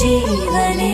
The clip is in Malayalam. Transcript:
ജീവനേ